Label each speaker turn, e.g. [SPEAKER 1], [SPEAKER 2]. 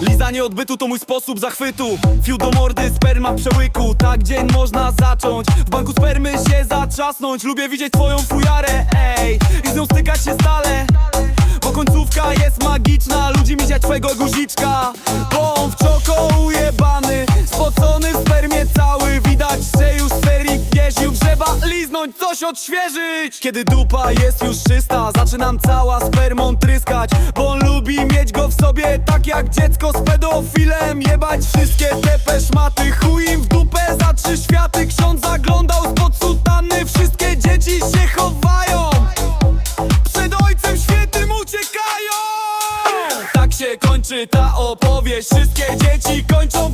[SPEAKER 1] Lizanie odbytu to mój sposób zachwytu. Fiu do mordy, sperma przełyku. Tak dzień można zacząć. W banku spermy się zatrzasnąć. Lubię widzieć twoją fujarę, ej. I z nią stykać się stale. Bo końcówka jest magiczna. Ludzi mi twojego guziczka. Bo Trzeba liznąć, coś odświeżyć. Kiedy dupa jest już czysta Zaczynam cała spermą tryskać Bo on lubi mieć go w sobie Tak jak dziecko z pedofilem. Jebać wszystkie te peszmaty Chuj im w dupę za trzy światy. Ksiądz zaglądał spod sutanny Wszystkie dzieci się chowają. Przed ojcem świętym uciekają. Tak się kończy ta opowieść Wszystkie dzieci kończą